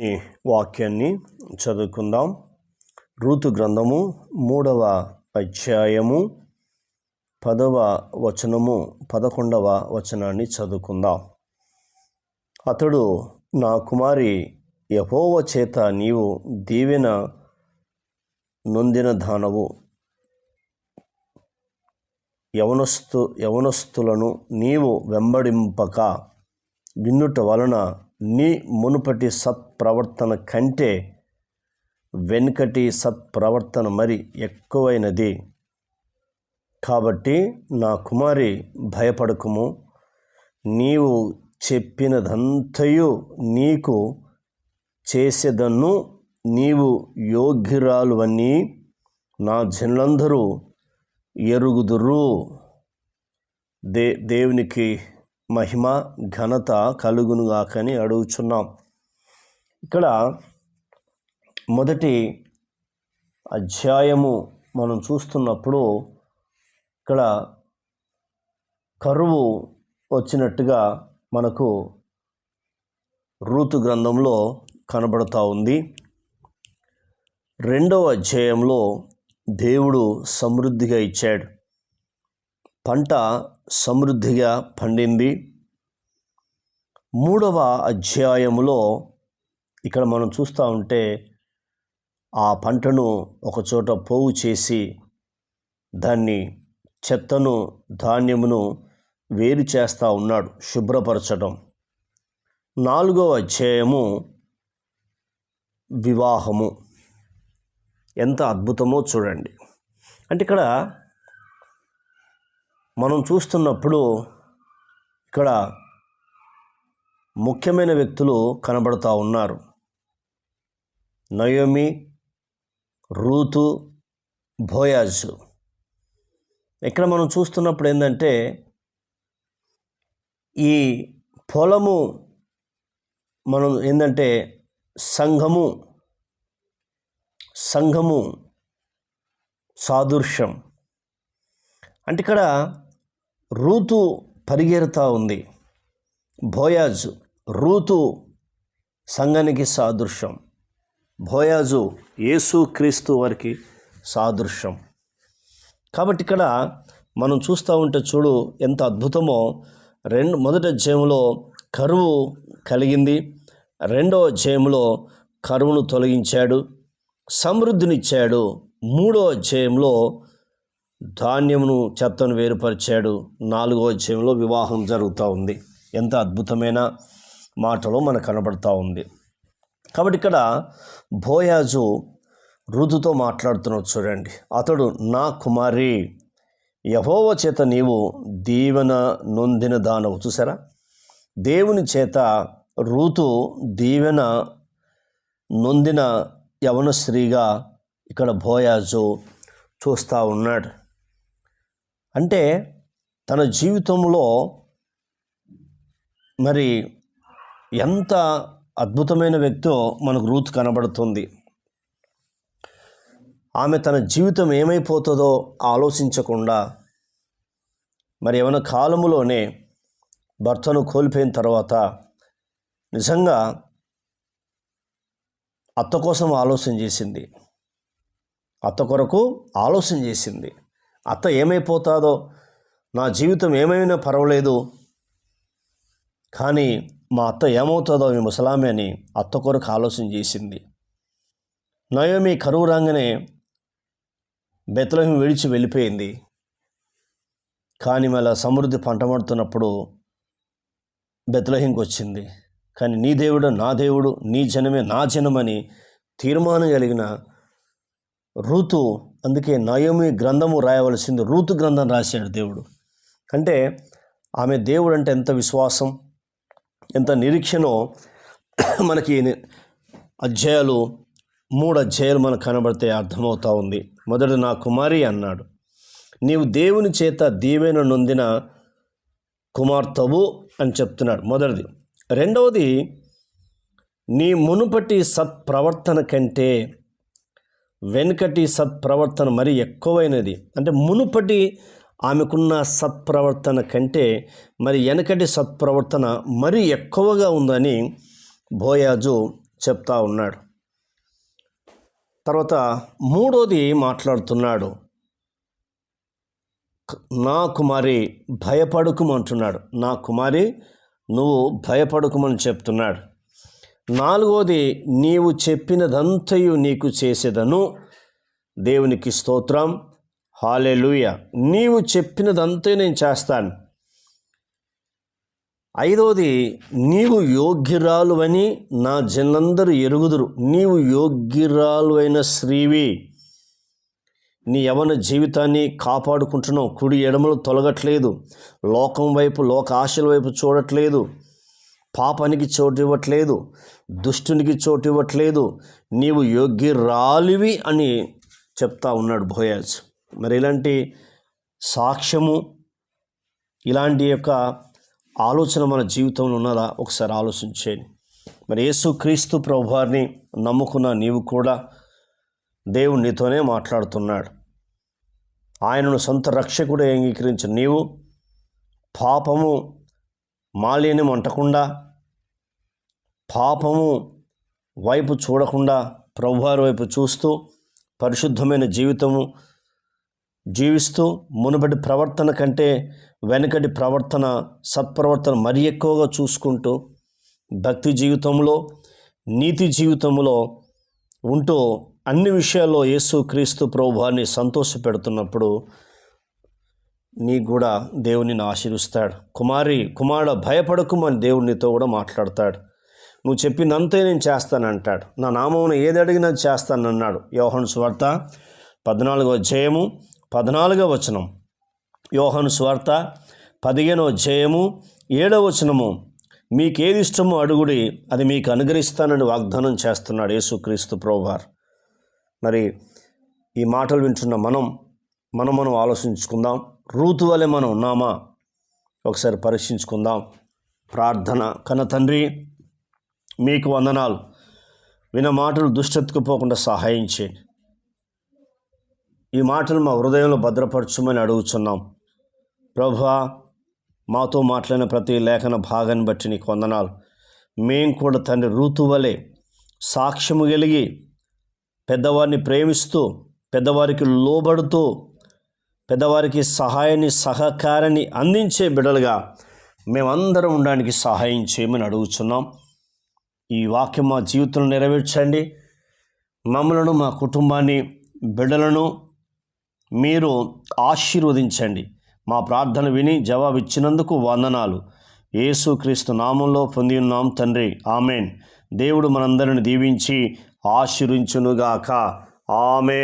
ఈ వాక్యాన్ని చదువుకుందాం. ఋతు గ్రంథము మూడవ అధ్యాయము పదవ వచనము పదకొండవ వచనాన్ని చదువుకుందాం. అతడు నా కుమారి యహోవ చేత నీవు దీవెన నొందిన దానవు. యవనస్తు యవనస్తులను నీవు వెంబడింపక. విన్నుట వలన నీ మునుపటి సత్ప్రవర్తన కంటే వెనుకటి సత్ప్రవర్తన మరి ఎక్కువైనది. కాబట్టి నా కుమారి భయపడకుము. నీవు చెప్పినదంతయు నీకు చేసేదన్ను నీవు యోగ్యురాలువని నా జనులందరూ ఎరుగుదురు. దే దేవునికి మహిమ ఘనత కలుగునుగాకని అడుగుచున్నాం. ఇక్కడ మొదటి అధ్యాయము మనం చూస్తున్నప్పుడు ఇక్కడ కరువు వచ్చినట్టుగా మనకు ఋతు గ్రంథంలో కనబడతా ఉంది. రెండవ అధ్యాయంలో దేవుడు సమృద్ధిగా ఇచ్చాడు. పంట సమృద్ధిగా పండింది. మూడవ అధ్యాయములో ఇక్కడ మనం చూస్తూ ఉంటే ఆ పంటను ఒకచోట పోగు చేసి దాన్ని చెత్తను ధాన్యమును వేరు చేస్తూ ఉన్నాడు శుభ్రపరచడం. నాలుగవ అధ్యాయము వివాహము. ఎంత అద్భుతమో చూడండి. అంటే ఇక్కడ మనం చూస్తున్నప్పుడు ఇక్కడ ముఖ్యమైన వ్యక్తులు కనబడుతూ ఉన్నారు. Naomi Ruth Boaz. ఇక్కడ మనం చూస్తున్నప్పుడు ఏంటంటే ఈ పొలము మనం ఏంటంటే సంఘము సంఘము సాదృశ్యం. అంటే ఇక్కడ రూతు పరిగెరుతూ ఉంది. భోయాజు రూతు సంఘానికి సాదృశ్యం. భోయాజు యేసు క్రీస్తు వారికి సాదృశ్యం. కాబట్టి ఇక్కడ మనం చూస్తూ ఉంటే చూడు ఎంత అద్భుతమో. రెండు మొదటి అధ్యాయంలో కరువు కలిగింది. రెండవ అధ్యాయంలో కరువును తొలగించాడు. సమృద్ధినిచ్చాడు. మూడో అధ్యాయంలో ధాన్యమును చెత్తను వేరుపరిచాడు. నాలుగో అధ్యాయంలో వివాహం జరుగుతూ ఉంది. ఎంత అద్భుతమైన మాటలో మనకు కనబడుతూ ఉంది. కాబట్టి ఇక్కడ భోయాజు ఋతుతో మాట్లాడుతున్నాడు చూడండి. అతడు నా కుమారి యహోవ చేత నీవు దీవెన నొందిన దానవు. చూసారా? దేవుని చేత ఋతు దీవెన నొందిన యవన స్త్రీగా ఇక్కడ భోయాజు చూస్తూ ఉన్నాడు. అంటే తన జీవితంలో మరి ఎంత అద్భుతమైన వ్యక్తో మనకు రూత్ కనబడుతుంది. ఆమె తన జీవితం ఏమైపోతుందో ఆలోచించకుండా మరి ఏమైనా కాలములోనే భర్తను కోల్పోయిన తర్వాత నిజంగా అత్త కోసం ఆలోచన చేసింది. అత్త కొరకు ఆలోచన చేసింది. అత్త ఏమైపోతాదో నా జీవితం ఏమైనా పర్వాలేదు కానీ మా అత్త ఏమవుతుందో ఈ ముసలామె అని అత్త కొరకు ఆలోచన చేసింది. నయోమి కరువు రాగానే బెత్తలహం విడిచి వెళ్ళిపోయింది. కానీ మళ్ళా సమృద్ధి పంటమడుతున్నప్పుడు బెత్తలహింకి వచ్చింది. కానీ నీ దేవుడు నా దేవుడు నీ జనమే నా జనమని తీర్మానం కలిగిన ఋతు అందుకే నయోమి గ్రంథము రాయవలసింది ఋతు గ్రంథం రాశాడు దేవుడు. అంటే ఆమె దేవుడు అంటే ఎంత విశ్వాసం ఎంత నిరీక్షణో మనకి అధ్యాయాలు మూడు అధ్యాయాలు మనకు కనబడితే అర్థమవుతా ఉంది. మొదటి నా కుమారి అన్నాడు. నీవు దేవుని చేత దీవెన నొందిన కుమార్తెవు అని చెప్తున్నాడు మొదటిది. రెండవది నీ మునుపటి సత్ప్రవర్తన కంటే వెనుకటి సత్ప్రవర్తన మరి ఎక్కువైనది. అంటే మునుపటి ఆమెకున్న సత్ప్రవర్తన కంటే మరి వెనకటి సత్ప్రవర్తన మరి ఎక్కువగా ఉందని బోయాజు చెప్తా ఉన్నాడు. తర్వాత మూడోది మాట్లాడుతున్నాడు. నా కుమారి భయపడుకుమంటున్నాడు నా కుమారి నువ్వు భయపడుకుమని చెప్తున్నాడు. నాలుగోది నీవు చెప్పినదంతయు నీకు చేసేదను. దేవునికి స్తోత్రం. హాలెలుయ. నీవు చెప్పినదంతా నేను చేస్తాను. ఐదవది నీవు యోగ్యురాలు అని నా జనందరూ ఎరుగుదురు. నీవు యోగ్యురాలు అయిన స్త్రీవి. నీ యవన జీవితాన్ని కాపాడుకుంటున్నావు. కుడి ఎడమలు తొలగట్లేదు. లోకం వైపు లోక ఆశల వైపు చూడట్లేదు. పాపానికి చోటు ఇవ్వట్లేదు దుష్టునికి చోటు ఇవ్వట్లేదు నీవు యోగ్యురాలివి అని చెప్తా ఉన్నాడు భోయాజ్ మరి ఇలాంటి సాక్ష్యము ఇలాంటి యొక్క ఆలోచన మన జీవితంలో ఉన్నదా? ఒకసారి ఆలోచించేయండి. మరి యేసు క్రీస్తు ప్రభువారిని నమ్ముకున్న నీవు కూడా దేవుడు నీతోనే మాట్లాడుతున్నాడు. ఆయనను సొంత రక్షకుడు అంగీకరించిన నీవు పాపము మాలిన్యం అంటకుండా పాపము వైపు చూడకుండా ప్రభువారి వైపు చూస్తూ పరిశుద్ధమైన జీవితము జీవిస్తూ మునుపటి ప్రవర్తన కంటే వెనుకటి ప్రవర్తన సత్ప్రవర్తన మరీ ఎక్కువగా చూసుకుంటూ భక్తి జీవితంలో నీతి జీవితంలో ఉంటూ అన్ని విషయాల్లో యేసు క్రీస్తు ప్రభువారిని సంతోషపెడుతున్నప్పుడు నీకు కూడా దేవుని ఆశీర్విస్తాడు. కుమారి కుమారుడ భయపడకుమని దేవుడు నీతో కూడా మాట్లాడతాడు. నువ్వు చెప్పినంతే నేను చేస్తానంటాడు. నా నామమును ఏది అడిగినా చేస్తానన్నాడు. యోహన్ స్వార్త పద్నాలుగో జయము పద్నాలుగో వచనం. యోహన్ స్వార్త పదిహేనో జయము ఏడవ వచనము. మీకేది ఇష్టమో అడుగుడి అది మీకు అనుగ్రహిస్తానని వాగ్దానం చేస్తున్నాడు యేసుక్రీస్తు ప్రోభార్ మరి ఈ మాటలు వింటున్న మనం మనం మనం ఆలోచించుకుందాం. రూతు వలె మనం ఉన్నామా? ఒకసారి పరీక్షించుకుందాం. ప్రార్థన కన్న తండ్రి మీకు వందనాలు. విన మాటలు దుష్టెత్తుకుపోకుండా సహాయం చేయండి. ఈ మాటలు మా హృదయంలో భద్రపరచమని అడుగుచున్నాం. ప్రభా మాతో మాట్లాడిన ప్రతి లేఖన భాగాన్ని బట్టి నీకు వందనాలు. మేము కూడా తండ్రి ఋతువలే సాక్ష్యము కలిగి పెద్దవారిని ప్రేమిస్తూ పెద్దవారికి లోబడుతూ పెద్దవారికి సహాయాన్ని సహకారాన్ని అందించే బిడలుగా మేమందరం ఉండడానికి సహాయం చేయమని అడుగుచున్నాం. ఈ వాక్యం మా జీవితంలో నెరవేర్చండి. మమ్మలను మా కుటుంబాన్ని బిడ్డలను మీరు ఆశీర్వదించండి. మా ప్రార్థన విని జవాబిచ్చినందుకు వందనాలు. యేసుక్రీస్తు నామంలో పొంది ఉన్నాం తండ్రి. ఆమెన్. దేవుడు మనందరిని దీవించి ఆశీర్వించునుగాక. ఆమెన్.